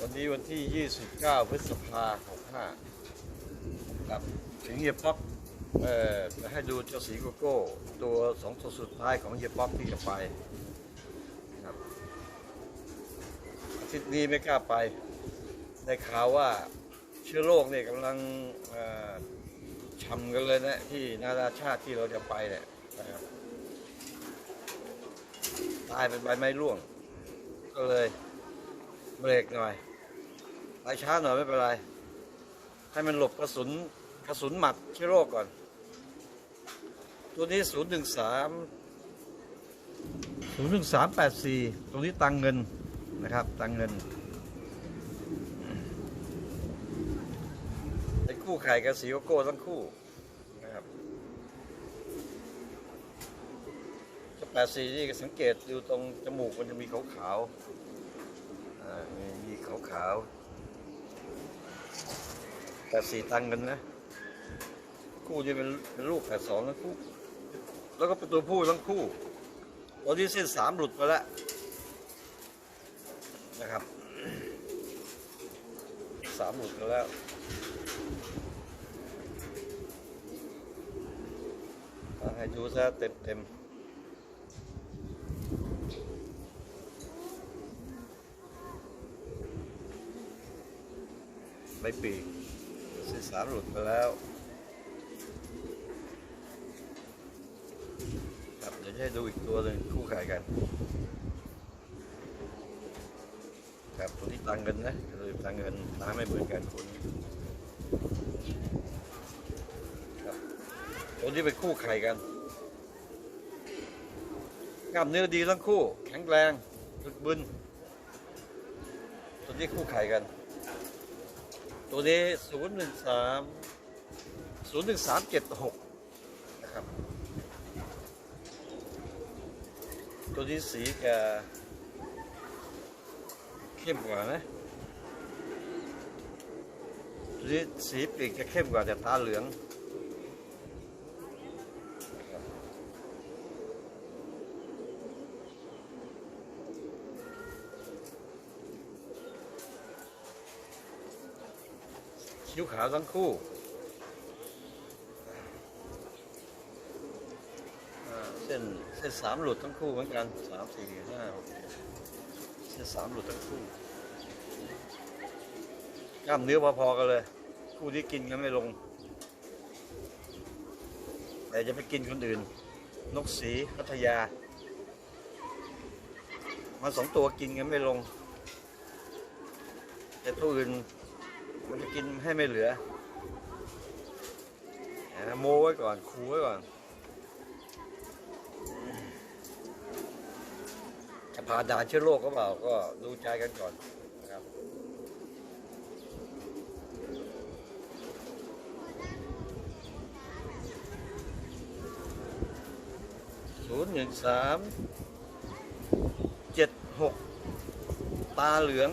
วันนี้วันที่ 29 พฤษภาคม65ครับถึงเฮียป๊อกเอ่อจะให้ดูเจ้าสีโกโก้ ตัวสองตัวสุดท้ายของเฮียป๊อกที่จะไปครับอาทิตย์นี้ไม่กล้าไป ได้ข่าวว่าเชื้อโรคเนี่ยกำลังเอ่ำกันเลยนะที่นานาชาติที่เราจะไปเนี่ยนะครับตายเป็นใบไม้ร่วง ก็เลย เบรกหน่อยไปช้าหน่อยไม่เป็นไร ให้มันหลบกระสุนกระสุนหมัดเชื้อโรคก่อน ตัวนี้ 0 1 3 0 1 3 8 4 ตรงนี้ตังเงินนะครับ ตังเงินเป็นคู่ไข่กับสีโกโก้ทั้งคู่นะครับถ้าแปดสี่นี่สังเกตดูตรงจมูกมันจะมีขาวๆ อ่ามีมีขาวแปดสี่ตังกันนะ คู่จะเป็นเป็นลูกแปดสองทั้งคู่ แล้วก็เป็นตัวผู้ทั้งคู่ตอนนี้เส้นสามหลุดไปแล้วนะครับสามหลุดไปแล้วให้ดูซะเต็มเต็ม ใบปีกเส้นสามหลุดไปแล้วครับเดี๋ยวจะให้ดูอีกตัวหนึ่งคู่ขายกัน ครับตัวนี้ตังเงินนะตัวนี้ตังเงินตาไม่เหมือนกันคนครับตัวนี้เป็นคู่ไข่กันกล้ามเนื้อดีทั้งคู่ แข็งแรงบึกบึนตัวนี้คู่ไข่กัน ตัวนี้ศูนย์หนึ่งสามศูนย์หนึ่งสามเจ็ดหกนะครับ ตัวนี้สีจะเข้มกว่านะตัวนี้สีปีกจะเข้มกว่าแต่ตาเหลือง คิ้วขาวทั้งคู่เส้นเส้นสามหลุดทั้งคู่เหมือนกันสามสี่ห้าหกเส้นสามหลุดทั้งคู่กล้ามเนื้อพอๆกันเลย คู่ที่กินกันไม่ลง แต่จะไปกินคนอื่น นกสีพัทยา มาสองตัวกินกันไม่ลง แต่ตัวอื่น มันจะกินให้ไม่เหลือโมไว้ก่อนคูไว้ก่อน จะผ่านด่านเชื้อโรคก็เปล่าก็ดูใจกันก่อนนะครับศูนย์หนึ่งสามเจ็ดหกตาเหลือง